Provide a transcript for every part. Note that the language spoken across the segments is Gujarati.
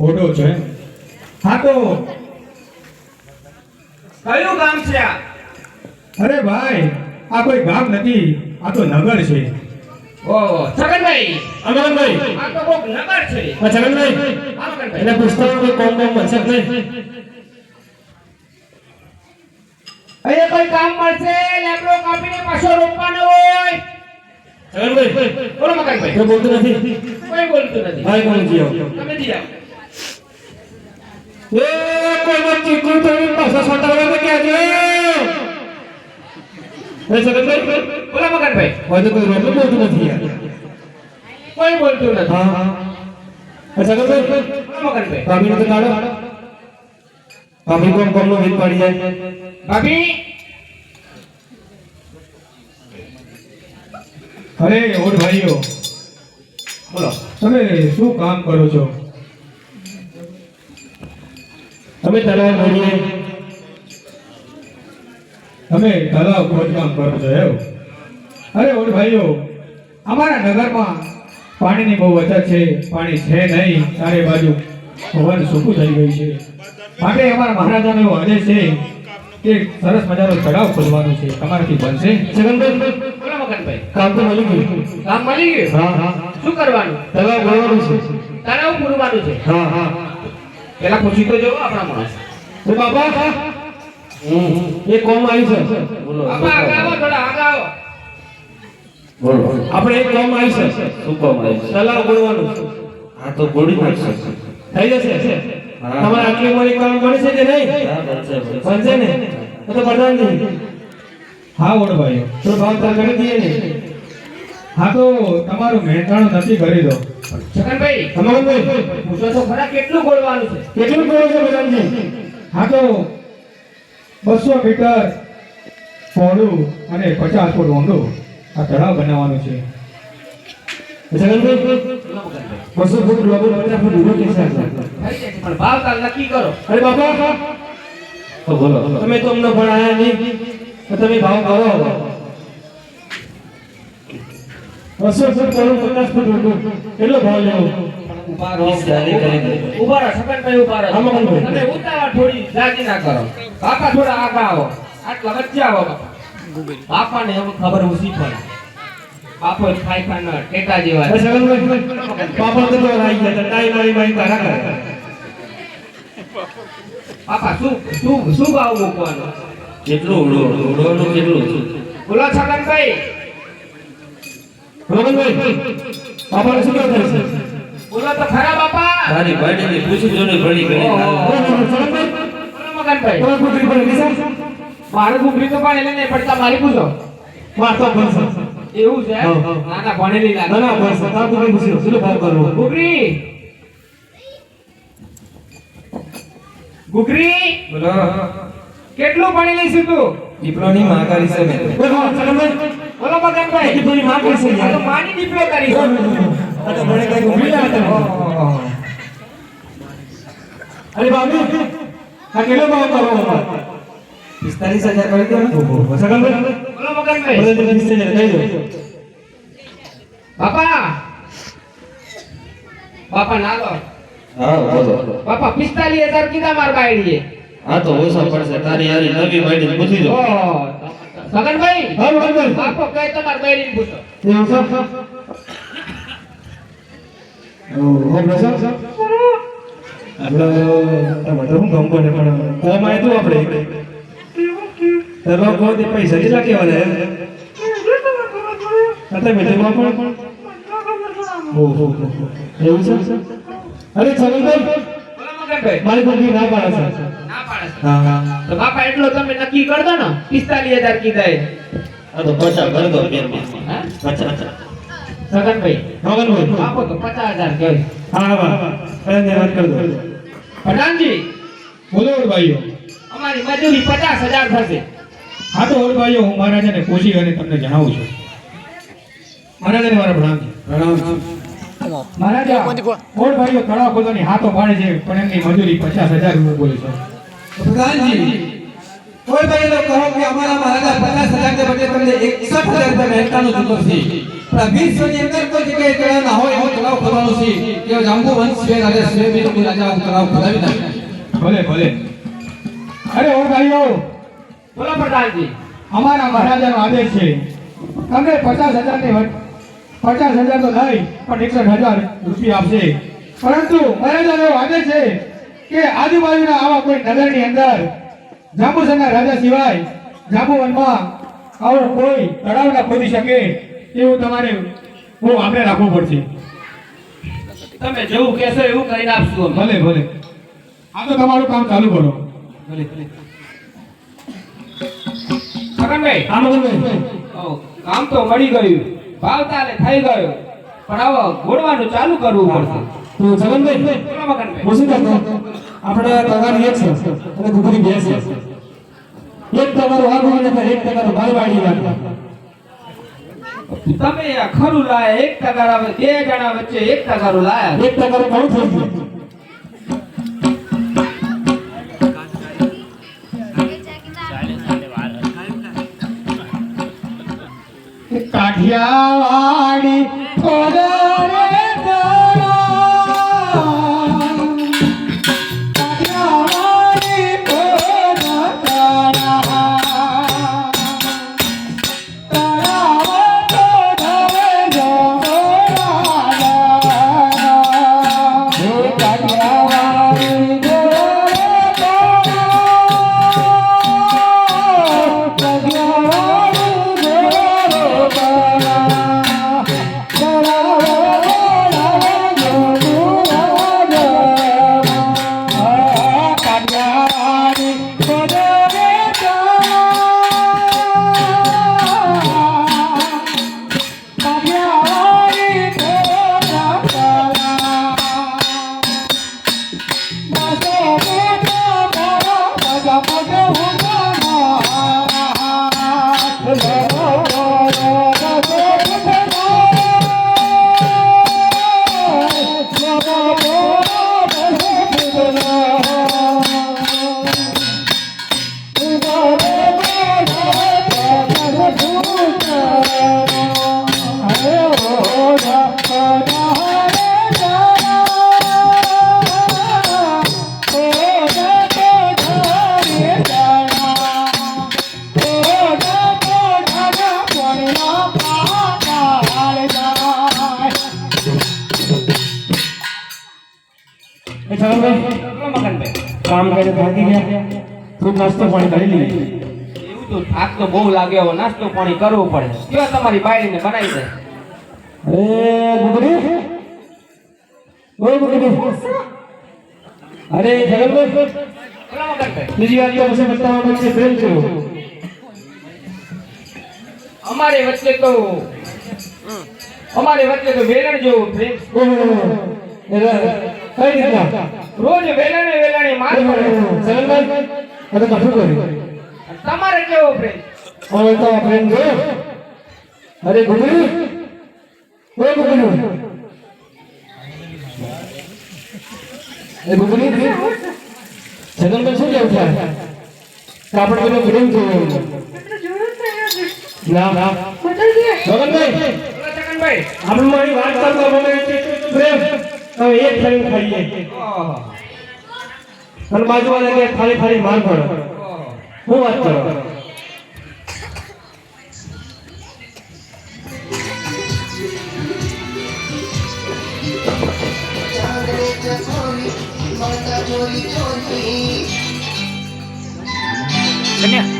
ઓઢો છે. હા તો. કયું ગામ છે આ? અરે ભાઈ આ કોઈ ગામ નથી આ તો નગર છે. ઓહો છગનભાઈ. અમરનભાઈ આ તો કોક નગર છે. આ છગનભાઈ. એટલે પૂછતા કોઈ કોમ કોમ મળશે નહીં? અહીંયા કોઈ કામ મળશે? લેબડો કાપીને પાછો રોપવાનો હોય. છગનભાઈ. બોલો મકાનભાઈ. કોઈ બોલતું નથી? કોઈ બોલતું નથી. ભાઈ કોણ જીઓ તમે જી એ કોઈ મત ચીકુ તો પાછા સોટા વાળા ક્યાં એ છગનભાઈ બોલો મગનભાઈ. હોય તો કોઈ રોટલું બોલતું નથી યાર. કોઈ બોલતું નથી. હા. હા આ છગનભાઈ બોલો મગનભાઈ. ભાભીને તો કાઢો ભાભી કોમ કોમનો ભેદ પાડી જાય. ભાભી. અરે ઓઢ ભાઈઓ. બોલો. તમે શું કામ કરો છો? અમે તલાવ ભરીએ અમે તલાવ ખોદકામ કરો છો એવું. અરે ઓડ ભાઈઓ અમારા નગરમાં પાણીની બહુ અછત છે પાણી છે નહીં ચારે બાજુ ભવન સૂકું થઈ ગયું છે. માટે અમારા મહારાજાનો એવો આદેશ છે કે સરસ મજાનો તળાવ ખોલવાનો છે તમારાથી બનશે. છગનભાઈ કામ તો મળી ગયું. કામ મળી ગયું? હા હા. શું કરવાનું? તલાવ ભરવાનું છે. તળાવ પૂરવાનું છે? હા હા. પેલા પૂછી તો જો આપણા માણસ. તો બાપા એ કોમ આવી છે. બોલો બાપા થોડા બોલો આપણે એક કોમ આવી છે. શું કોમ આવી છે? તલાવ બોલવાનું હા તો ગોળી નાખશે. થઈ જશે. તમારે આટલી ઉંમરે કામ છે કે નહીં? બનશે, ને? તો તો નહીં. હા ઓઢ ભાઈ. તો ભાવ તાર કરી દઈએ ને. હા તો તમારું મહેનતાણું નથી કરી દો. છગનભાઈ અમરભાઈ પૂછો તો ખરા કેટલું ગોળવાનું છે? કેટલું કરો છો પ્રધાનજી હા તો બસો મીટર પહોળું અને પચાસ ફૂટ ઊંડું આ તળાવ બનાવવાનું છે. બસો ફૂટ લોબો પચાસ ફૂટ ઊંડો કેસા છે? પણ ભાવ તાલ નક્કી કરો. અરે બાપા! તો બોલો. બોલો. તમે તો અમને ભણાયા નહીં. તમે ભાવ કરો બસો ફૂટ કરું પચાસ ફૂટ ઊંડું કેટલો ભાવ લેવો? ઊભા રહો વીસ જારી કરી દે. ઊભા રહો. છગનભાઈ ઊભા રહો તમે ઉતાવળ થોડી જાજી ના કરો. બાપા થોડા આગળ આવો. આટલા વચ્ચે આવો બાપાને હવે ખબર ઓછી પડે. બાપો ખાઈ ખાઈ ટેકા જેવા અરે તો તો આવી ગયા ટાઈ મારી મારી તારા કરે બાપા શું શું શું ભાવ મૂકવાનો? કેટલું કેટલું? બોલો છગનભાઈ મગનભાઈ પાપાને શું કહે છે બોલો તો ખરા બાપા. તારી ભાઈની પૂછી જોને ભણી બોલો મગનભાઈ. તમે પુત્રી પર સર મારું ગુગરી તો પણ એને નહીં પડતા મારી પૂછો. વાતો બનશે એવું છે. ના ના ભણેલી ના લાગે ના બસ તાર તો ભાઈ પૂછ્યો શું ભાવ કરવો? ગુગરી ગુગરી બોલો. કેટલું ભણેલી છું તું? દીપડાની માં કરી છે મેં બોલો મગનભાઈ દીપડાની માં કરી છે યાર. તો માની દીપલો કરી. છે. આ તો મને કઈ ઊભી ના હતા અરે બાબુ આ કેટલો ભાવ અમારે? પિસ્તાલીસ હજાર કરી દો ને. બોલો મગનભાઈ બોલો પિસ્તાલીસ હજાર કહી દો. બાપા. બાપા ના લો હા બોલો બાપા પિસ્તાલીસ હજાર કીધા માર બાયડીએ. હા તો ઓછા પડશે. તારી યારી નવી બાયડી પૂછી જો ઓહ, હા મગનભાઈ. બાપો કહે તો માર બાયડીને પૂછો. એવું છે? ઓહો પ્રસાદ આપણે હું ગમ પણ કોમ આય તો આપણે. તરવા કો પૈસા કેટલા કેવાના હતા બેટે પણ? ઓહો. એવું છે? અરે છગનભાઈ બોલો મગનભાઈ મારી કોકી ના પાડે છે. ના પાડે છે. હા હા. તો બાપા એટલો તમે નક્કી કર દો ને. પિસ્તાલીસ હજાર કીધા એ. આ તો પચાસ કરી દો હા? સગનભાઈ બાપો તો પચાસ હજાર કહે હા હા. અરે વાત કરી દો પ્રધાનજી. બોલો ઓઢ ભાઈઓ. અમારી મજૂરી પચાસ હજાર થશે. હા તો ઓઢ ભાઈઓ હું મહારાજાને પૂછી અને તમને જણાવું છું. મહારાજાને મારા પ્રણામ મહારાજા ઓઢ ભાઈઓ તળાવ ખોદવાની હાથો પાડે છે પણ એમની મજૂરી પચાસ હજાર રૂપિયા બોલે છે. પ્રધાનજી કોઈ ભાઈ લોકો કહો કે અમારા મહારાજા પચાસ હજાર ને બદલે તમને એકસઠ હજાર રૂપિયા મહેનતાનો જુતો છે. પણ આ વિશ્વની અંદર કોઈ જગ્યાએ તળાવ ના હોય એવો તળાવ ખોદવાનો છે. કે જાંબુ વંશ છે રાજા છે બીજો રાજા તળાવ ખોદાવી નાખે. ભલે ભલે. અરે ઓ ભાઈઓ બોલો પ્રધાનજી. અમારા મહારાજાનો આદેશ છે. તમને પચાસ હજારની વટ- પચાસ હજાર તો નહીં પણ એકસઠ હજાર રૂપિયા આપશે. પરંતુ મહારાજાનો એવો આદેશ છે કે આજુબાજુના આવા કોઈ નગરની અંદર જાંબુસરના રાજા સિવાય જાંબુવનમાં આવો કોઈ તળાવ ના ખોદી શકે એવું તમારે બહુ આપણે રાખવું પડશે. તમે જેવું કહેશો એવું કરીને આપશું ભલે ભલે. આ તો તમારું કામ ચાલુ કરો. છગનભાઈ આમ ભાઈ કામ તો મળી ગયું. ભાવતાલે થઈ ગયો. પણ આવો ગોળવાનું ચાલુ કરવું પડશે. તો જગનભાઈ કહેતો? આપણે તગાન એક છે અને ઘૂઘરી બે છે. એક તમારું આગળ અને એક તમારું મારવાડી વાત તમે ખરું લાયા એક તગારા બે જણા વચ્ચે એક ટકારું લાયા. એક ટકાનું ઘણું થઈ ગયું. কাঠিয়াওয়াড়ি મગનભાઈ કામ કરે થાકી ગયા. થોડું નાસ્તો પાણી કરી લઈએ એવું તો થાક તો બહુ લાગે એવો નાસ્તો પાણી કરવું પડે. કયો તમારી બાયડીને બનાવી દે? અરે ગુગરી ઓય ગુગરી અરે જગનભાઈ બીજી વાર તો પછી બતાવવા પછી પ્રેમ કરો અમારી વચ્ચે તો અમારી વચ્ચે તો વેરણ જેવું પ્રેમ ઓહો. કઈ રીતના રોજ વેલણે વેલણે માર પડે. જગનભાઈ આ કશું કર્યું. તમારે કેવો પ્રેમ હવે તો પ્રેમ જો અરે ગુગરી ઓય ગુગરી એ ગુગરી જગનભાઈ શું કેવું થાય? કે આપણે પેલો ગુરુ થયો ના ના જગનભાઈ. બોલો છગનભાઈ આપણે મારી વાત કરતા મને પ્રેમ. હવે એક થઈને ખાઈએ. જાય અને બાજુવાળા કે ખાલી ખાલી માર પડો. હું વાત કરો? કે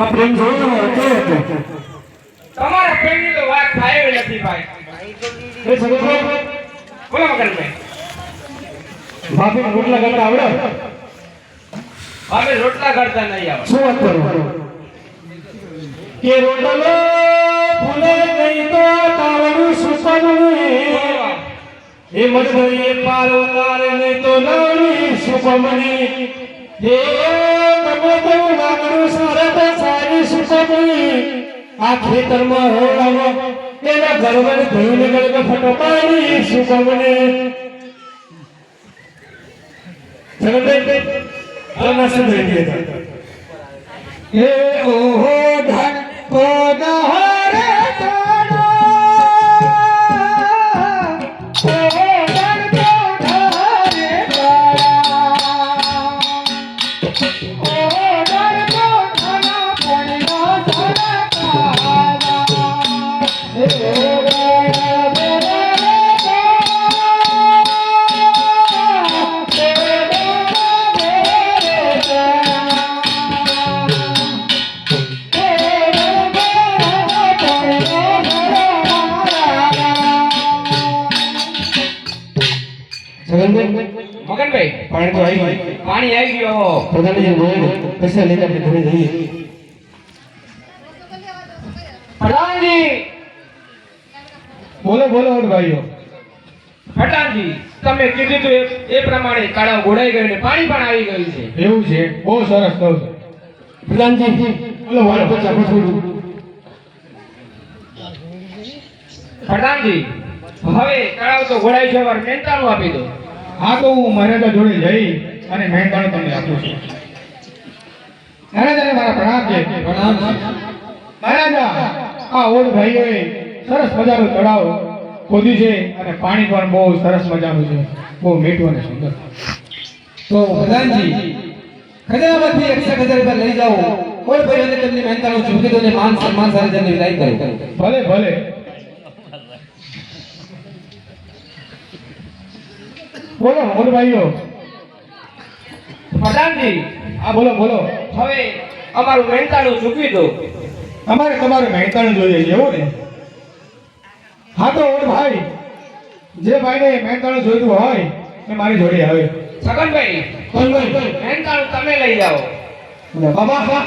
આ પ્રેમ જોયો હતો તમારા પ્રેમની તો વાત થાય એવી નથી ભાઈ. બોલો મગનભાઈ ભાભીને રોટલા કરતા આવડે? અમે રોટલા કરતા નહીં આવડે. શું વાત કરો? કે રોટલો ફૂલે નહીં તો તારું સુપનું એ. મજબૂરી પારો તારે નહીં તો નવરી સુપમણી તો આ ખેતરમાં હોળાવો એના ગરબડ ધોઈને ગળગ ફટોપાડી સુપમણી જગનભાઈ આના શું થઈ ગયા એ ઓહો જગનભાઈ? મગનભાઈ? પાણી તો આવી ગયું. પાણી આવી ગયો પ્રધાનજી બોલે પૈસા લઈને આપણે ઘરે જઈએ. પ્રધાનજી! બોલો બોલો ઓડ ભાઈઓ. પ્રધાનજી તમે કીધું તો એ- પ્રમાણે કાળા ઘોડાઈ ગયું ને પાણી પણ આવી ગયું છે. એવું છે? બહુ સરસ કહું પ્રધાનજી બોલો તો પ્રધાનજી હવે તળાવ તો ઘોડાઈ છે વાર મહેનતાણું આપી દો. હા તો હું મહારાજા જોડે જઈ અને મહેનતાણું તમને આપું છું. મહારાજાને મારા પ્રણામ છે. પ્રણામ મહારાજા આ ઓડ ભાઈઓએ સરસ મજાનું તળાવ ખોદ્યું છે અને પાણી પણ બહુ સરસ મજાનું છે. બહુ મીઠું અને સુંદર. તો પ્રધાનજી ખજાનામાંથી એકસઠ હજાર રૂપિયા લઈ જાઓ. કોઈ ભાઈઓને તેમની મહેનતાણું ચૂકી દો ને માન સન્માન સાથે તેમની વિદાય કરો. ભલે ભલે. બોલો ઓડ ભાઈઓ. પ્રધાનજી હા બોલો બોલો. હવે અમારું મહેનતાણું ચૂકવી દો. અમારે તમારું મહેનતાણું જોઈએ છે એવું ને? હા તો ઓડ ભાઈ જે ભાઈને મહેનતાણું જોઈતું હોય એ મારી જોડે આવે. છગનભાઈ મહેનતાણું તમે લઈ જાઓ. બાબા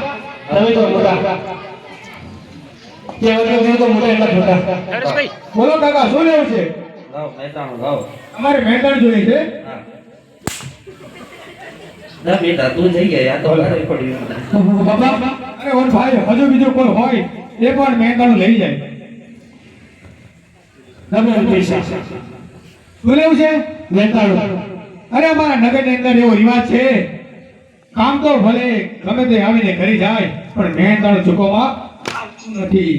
તમે તો મોટા. કહેવા જેવું તો મોટા એટલા બોલો કાકા શું લેવું છે? અમારે મહેનતાણું જોઈએ છે. ના બેટા તું જઈ ગયા તો ભારે પડ્યું બાબા અરે ઓડ ભાઈ હજુ બીજું કોઈ હોય એ પણ મહેનતાણું લઈ જાય. તમે પૈસા. શું લેવું છે? મહેતાણું અરે અમારા નગરની અંદર એવો રિવાજ છે. કામ તો ભલે ગમે તે આવીને કરી જાય પણ મહેનતાણું ચૂકવવા આવતું નથી.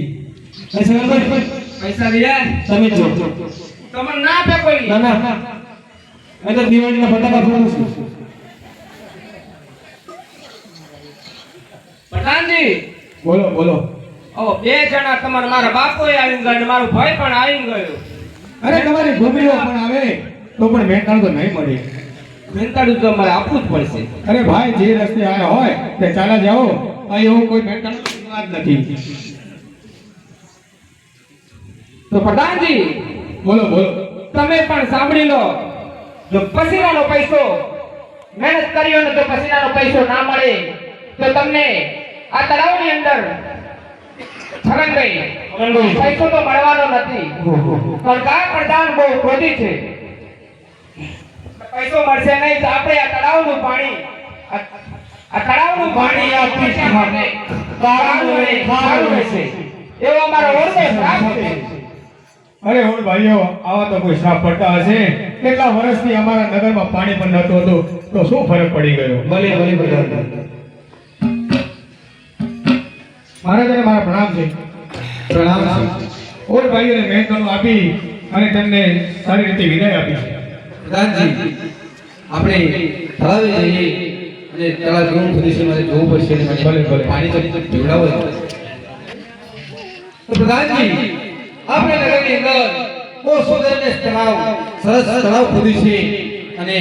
પૈસા તમે જો તમને ના આપે કોઈ. ના ના. એટલે દિવાળીના ફટાકા ફોડું છું. પ્રધાનજી. બોલો બોલો. ઓ બે જણા તમારા મારા બાપો એ ગયો મારો ભાઈ પણ આવી ગયો. અરે તમારી ઘૂમરીઓ પણ આવે તો પણ મહેનતાણું તો નહીં મળે. મહેનતાણું તો અમારે આપવું જ પડશે. અરે ભાઈ જે રસ્તે આવ્યા હોય તે ચાલા જાઓ. અહીં એવું કોઈ મહેનતાણું વાત નથી. તો પ્રધાનજી બોલો બોલો. તમે પણ સાંભળી લો. જો પસીનાનો પૈસો મહેનત કર્યો ને તો પસીનાનો પૈસો ના મળે તો તમને આ તળાવની અંદર છગનભાઈ પૈસો તો મળવાનો નથી. પણ કા પ્રધાન બહુ ક્રોધી છે. પૈસો મળશે નહીં તો આપણે આ તળાવનું પાણી આ- તળાવનું પાણી આ પૈસા માટે ખારું એવો અમારો ઓરડો સાફ છે. અરે હું ભાઈઓ આવા તો કોઈ શ્રાપ પડતા હશે કેટલા વર્ષથી અમારા નગરમાં પાણી પણ નહોતું હતું તો શું ફરક પડી ગયો ભલે ભલે પ્રધાન મહારાજાને મારા પ્રણામ છે પ્રણામ. ઓર ભાઈઓને મહેનતનું આપી અને તેમને સારી રીતે વિદાય આપી પ્રધાનજી આપણે તળાવે જઈએ અને તળાવ કેવું ખુલ્લું મારે જોવું પડશે ભલે, ભલે. પાણી તો પીવડાવો. પ્રધાનજી આપણે નગરની અંદર બહુ સુંદર ને તળાવ સરસ તળાવ ખોદ્યું છે અને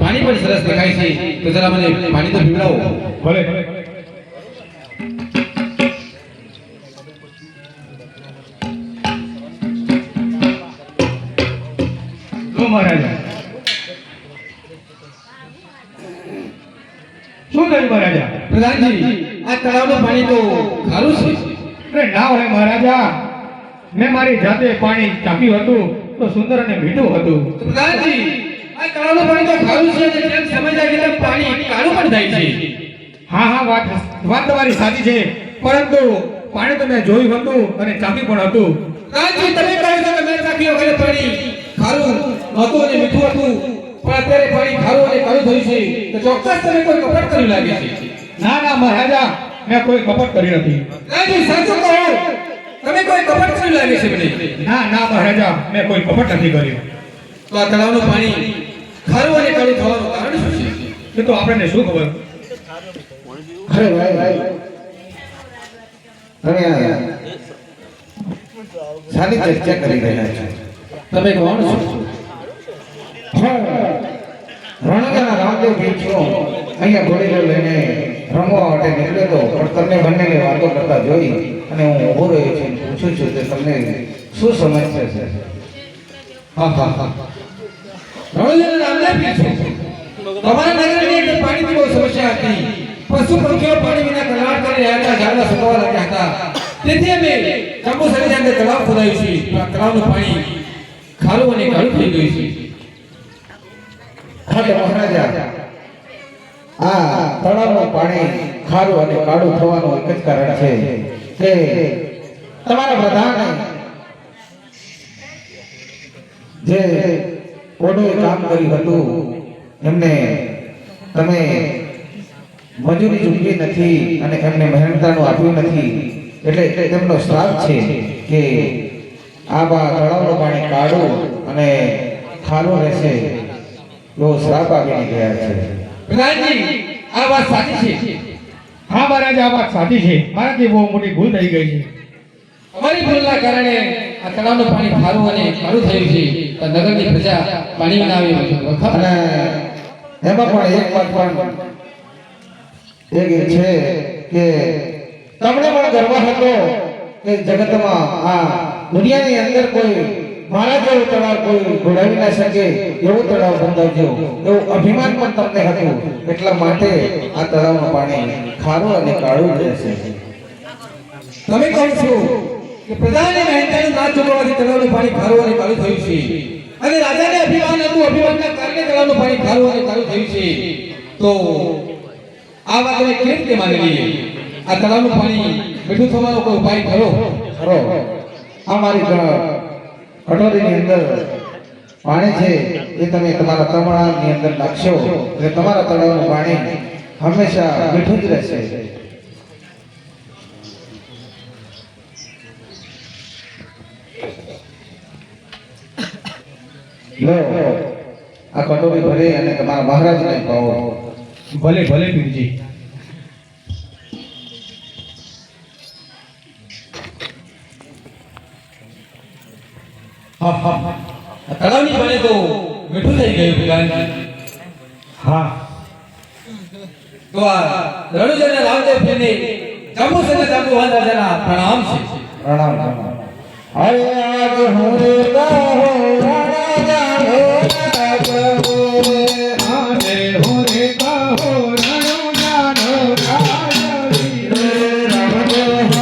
પાણી પણ સરસ દેખાય છે. તો જરા મને પાણી તો પીવડાવો. ભલે. મહારાજા. શું થયું મહારાજા? પ્રધાનજી આ તળાવનું પાણી તો ખારું છે. નાવ ના હોય મહારાજા. મેં મારી જાતે પાણી ચાપ્યું હતું તો સુંદર અને મીઠું હતું. પ્રધાનજી આ કાળું પાણી તો ખારું છે એટલે જેમ સમજાય છે પાણી કાળું પણ થાય છે. હા હા વાત વાત તમારી સાચી છે પરંતુ પાણી તો મેં જોયું હતું અને ચાપી પણ હતું. પ્રધાનજી તમે કહો છો કે મેં ચાપ્યું વગર પાણી ખારું હતું અને મીઠું હતું પણ અત્યારે પાણી ખારું અને કાળું થયું છે તો ચોક્કસ તમે કોઈ કપટ કર્યું લાગે છે. ના ના મહારાજા મેં કોઈ કપટ કરી નથી. પ્રધાનજી સાચું કહો. તમે કોઈ કપટ કરી લાગે છે મને? ના ના મહારાજા મેં કોઈ કપટ નથી કર્યું. તો આ તળાવનું પાણી ખારું અને કાળું થવાનું કારણ શું છે? એ તો આપણને શું ખબર? અરે ભાઈ ભાઈ. તમે આ સારી ચર્ચા કરી રહ્યા છો? તમે કોણ છો? રણગાના રામદેવ પીછો અહીંયા ઘોડીલો લઈને રમવા માટે નીકળ્યો હતો પણ તમને બંનેને વાતો કરતા જોઈ અને હું ઊભો રહ્યો છું પૂછું છું કે તમને શું સમસ્યા છે? હા હા હા. રણોજન પીછો. તમારા નગરની અંદર પાણીની બહુ સમસ્યા હતી. પશુ પંખીઓ પાણી વિના કલાટ કરી રહ્યા હતા ઝાડવા સુકાવા લાગ્યા હતા. તેથી અમે જંબુસરની અંદર તળાવ ખોદાયું છે. તળાવનું પાણી ખારું અને કાળું થઈ ગયું છે. એટલે મહારાજા આ તળાવનું પાણી ખારું અને કાળું થવાનું એક જ કારણ છે. કે તમારા પ્રધાને જે કોડે કામ કર્યું હતું, એમને તમે મજૂરી ચૂકવી નથી અને એમને મહેનતાનું આપ્યું નથી, એટલે તેમનો શ્રાપ છે કે આ બા તળાવનું પાણી કાઢો અને ખારું રહેશે. એવો શ્રાપ આપીને ગયા છે. આ વાત સાચી છે. હા મહારાજ આ વાત સાચી છે. મારાથી બહુ મોટી ભૂલ થઈ ગઈ છે. અમારી ભૂલના કારણે આ તળાવનું પાણી ખારું અને ખારું થયું છે. તો નગરની પ્રજા પાણી વિના આવી અને એમાં પણ એક વાત પણ એક છે કે તમને પણ ગર્વ હતો કે જગતમાં આ દુનિયાની અંદર કોઈ મારા જેવું તળાવ કોઈ ઘોડાવી ના શકે એવું તળાવ બંધાવજો. એવું અભિમાન પણ તમને હતું. એટલા માટે આ તળાવનું પાણી ખારું અને કાળું રહેશે. તમે કહો છો કે પ્રધાને મહેનતાનું ના ચૂકવવાથી તળાવનું પાણી ખારું અને કાળું થયું છે. અને રાજાને અભિમાન હતું અભિમાનના કારણે તળાવનું પાણી ખારું અને કાળું થયું છે. તો આ વાત અમે કેવી રીતે માની લઈએ? આ તળાવનું પાણી મીઠું થવાનો કોઈ ઉપાય ખરો? ખરો. આ મારી કટોરીની અંદર પાણી છે એ તમે તમારા તળાવની અંદર નાખશો, એટલે તમારા તળાવનું પાણી હંમેશા મીઠું જ રહેશે. લો, આ કટોરી ભરી અને તમારા મહારાજને પાવો ભલે ભલે, પીરજી. તળાવની બને તો મીઠું થઈ ગયું પ્રધાનજી હા. તો આ રણુજન રામદેવ ફેને જમ્મુ સને જમ્મુ રાજાના પ્રણામ છે. પ્રણામ અરે આજ હું રે